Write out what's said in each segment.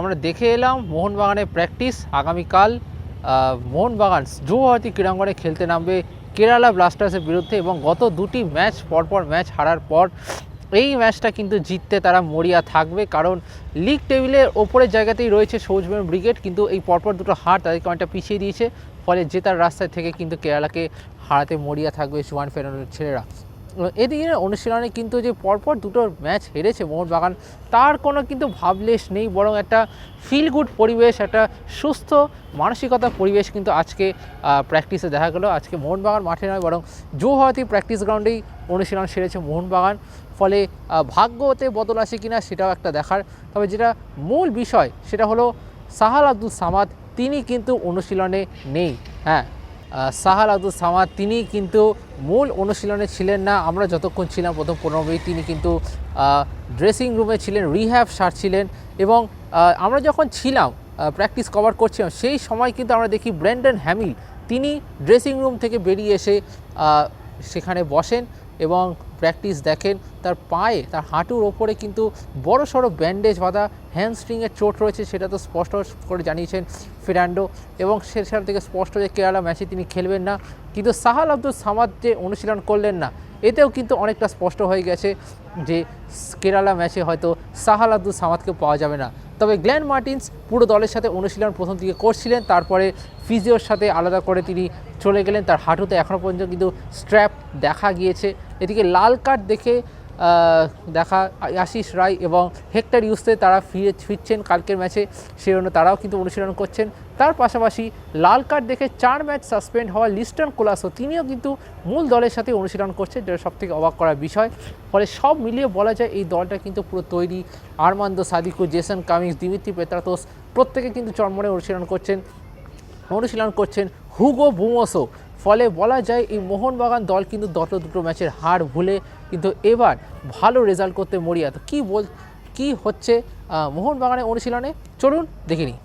আমরা দেখে এলাম মোহনবাগানের প্র্যাকটিস আগামীকাল মোহনবাগান যুবভারতী ক্রীড়াঙ্গনে খেলতে নামবে কেরালা ব্লাস্টার্সের বিরুদ্ধে এবং গত দুটি ম্যাচ পরপর ম্যাচ হারার পর এই ম্যাচটা কিন্তু জিততে তারা মরিয়া থাকবে। কারণ লিগ টেবিলের ওপরের জায়গাতেই রয়েছে সবুজবেন ব্রিগেড কিন্তু এই পরপর দুটো হার তাদেরকে অনেকটা পিছিয়ে দিয়েছে। ফলে জেতার রাস্তায় থেকে কিন্তু কেরালাকে হারাতে মরিয়া থাকবে সুয়ান ফেরানোর ছেলেরা। এদিকে অনুশীলনে কিন্তু যে পরপর দুটো ম্যাচ হেরেছে মোহনবাগান, তার কোনো কিন্তু ভাবলেশ নেই, বরং একটা ফিল গুড পরিবেশ, একটা সুস্থ মানসিকতা পরিবেশ কিন্তু আজকে প্র্যাকটিসে দেখা গেলো। আজকে মোহনবাগান মাঠে নয়, বরং জৌহাতি প্র্যাকটিস গ্রাউন্ডেই অনুশীলন সেরেছে মোহনবাগান। ফলে ভাগ্যতে বদল আসে কিনা সেটাও একটা দেখার। তবে যেটা মূল বিষয়, সেটা হলো সাহাল আব্দুল সামাদ, তিনি কিন্তু অনুশীলনে নেই। হ্যাঁ সাহাল আব্দুল সামাদ, তিনি কিন্তু মূল অনুশীলনে ছিলেন না, আমরা যতক্ষণ ছিলাম প্রথম পনেরো মিনিট, তিনি কিন্তু ড্রেসিং রুমে ছিলেন রিহ্যাব সারছিলেন এবং আমরা যখন ছিলাম প্র্যাকটিস কভার করছিলাম, সেই সময় কিন্তু আমরা দেখি ব্র্যান্ডন হ্যামিল তিনি ড্রেসিং রুম থেকে বেরিয়ে এসে সেখানে বসেন এবং প্র্যাকটিস দেখেন, তার পায়ে, তার হাঁটুর ওপরে কিন্তু বড় সড়ো ব্যান্ডেজ বাঁধা হ্যামস্ট্রিংয়ের চোট রয়েছে, সেটা তো স্পষ্ট করে জানিয়েছেন ফেরান্ডো এবং সেখান থেকে স্পষ্ট যে কেরালা ম্যাচে তিনি খেলবেন না, কিন্তু সাহাল আব্দুল সামাদ যে অনুশীলন করলেন না, এতেও কিন্তু অনেকটা স্পষ্ট হয়ে গেছে যে কেরালা ম্যাচে হয়তো সাহাল আব্দুল সামাদকে পাওয়া যাবে না। তবে গ্ল্যান মার্টিন্স পুরো দলের সাথে অনুশীলন প্রথম দিকে করছিলেন, তারপরে ফিজিওর সাথে আলাদা করে তিনি চলে গেলেন। তার হাঁটুতে এখনও পর্যন্ত কিন্তু স্ট্র্যাপ দেখা গিয়েছে। এদিকে লাল কার্ড দেখে দেখা, আশিস রায় এবং হেক্টর ইউসতে তারা ফিরে, ফিরছেন কালকের ম্যাচে। সেই জন্য তারাও কিন্তু অনুশীলন করছেন। তার পাশাপাশি লাল কার্ড দেখে চার ম্যাচ সাসপেন্ড হওয়া লিস্টন কোলাসো, তিনিও কিন্তু মূল দলের সাথে অনুশীলন করছেন, যেটা সবথেকে অবাক করার বিষয়। ফলে সব মিলিয়ে বলা যায় এই দলটা কিন্তু পুরো তৈরি। Armando Sadiku, Jason Cummings, Dimitri Petratos প্রত্যেকে কিন্তু চরমনে অনুশীলন করছেন অনুশীলন করছেন হুগো বুমোসো। ফলে বলা যায় এই মোহনবাগান দল কিন্তু দত দুটো ম্যাচের হার ভুলে কিন্তু এবার ভালো রেজাল্ট করতে মরিয়া তো কী বল, কী হচ্ছে মোহনবাগানের অনুশীলনে? চলুন দেখিনি নিই।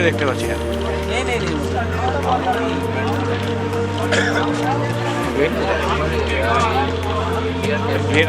que desclasear. Bien. Bien,